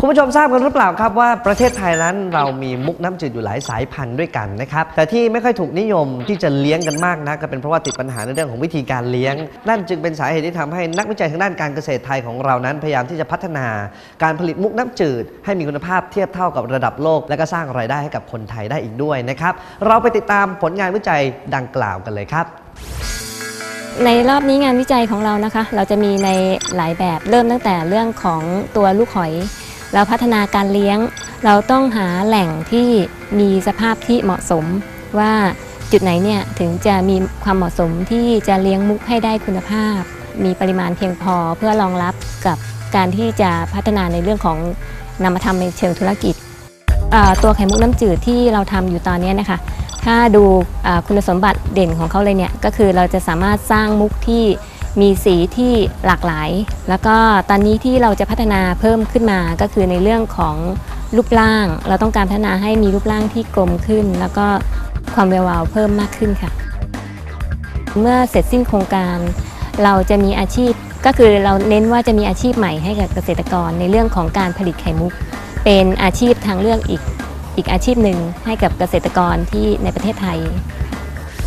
คุณผู้ชมทราบกันหรือเปล่าครับว่าประเทศไทยนั้นเรามีมุกน้ำจืดอยู่หลายสายพันธุ์ด้วยกันนะครับแต่ที่ไม่ค่อยถูกนิยมที่จะเลี้ยงกันมากนะก็เป็นเพราะว่าติดปัญหาในเรื่องของวิธีการเลี้ยง นั่นจึงเป็นสาเหตุที่ทำให้นักวิจัยทางด้านการเกษตรไทยของเรานั้นพยายามที่จะพัฒนา การผลิตมุกน้ำจืด ให้มีคุณภาพเทียบเท่ากับระดับโลก และก็สร้างรายได้ให้กับคนไทยได้อีกด้วยนะครับเราไปติดตามผลงานวิจัยดังกล่าวกันเลยครับในรอบนี้งานวิจัยของเรานะคะ เราจะมีในหลายแบบเริ่มตั้งแต่เรื่องของตัวลูกหอย เราพัฒนาการเลี้ยง เราต้องหาแหล่งที่มีสภาพที่เหมาะสมว่าจุดไหนเนี่ยถึงจะมีความเหมาะสมที่จะเลี้ยงมุกให้ได้คุณภาพ มีปริมาณเพียงพอเพื่อรองรับกับการที่จะพัฒนาในเรื่องของนำมาทำในเชิงธุรกิจ ตัวไข่มุกน้ำจืดที่เราทำอยู่ตอนนี้นะคะ ถ้าดูคุณสมบัติเด่นของเขาเลยเนี่ยก็คือเราจะสามารถสร้างมุกที่ มีสีที่หลากหลาย แล้วก็ตอนนี้ที่เราจะพัฒนาเพิ่มขึ้นมาก็คือในเรื่องของรูปร่าง เราต้องการพัฒนาให้มีรูปร่างที่กลมขึ้น แล้วก็ความแวววาวเพิ่มมากขึ้นค่ะ เมื่อเสร็จสิ้นโครงการ เราจะมีอาชีพก็คือเราเน้นว่าจะมีอาชีพใหม่ให้กับเกษตรกรในเรื่องของการผลิตไข่มุก เป็นอาชีพทางเลือกอีกอีกอาชีพหนึ่งให้กับเกษตรกรที่ในประเทศไทย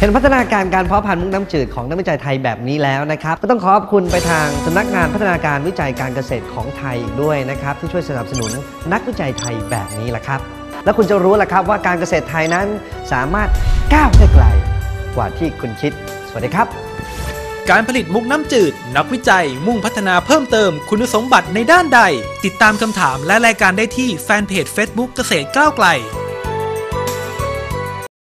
เห็นพัฒนาการการเพาะพันธุ์มุกน้ำจืดของนักวิจัยไทยแบบนี้แล้วนะครับ ก็ต้องขอบคุณไปทางสำนักงานพัฒนาการวิจัยการเกษตรของไทยอีกด้วยนะครับ ที่ช่วยสนับสนุนนักวิจัยไทยแบบนี้แหละครับ แล้วคุณจะรู้แหละครับว่าการเกษตรไทยนั้นสามารถก้าวได้ไกลกว่าที่คุณคิด สวัสดีครับ การผลิตมุกน้ำจืด นักวิจัย มุ่งพัฒนาเพิ่มเติมคุณสมบัติในด้านใด ติดตามคำถามและรายการได้ที่แฟนเพจ Facebook เกษตรก้าวไกล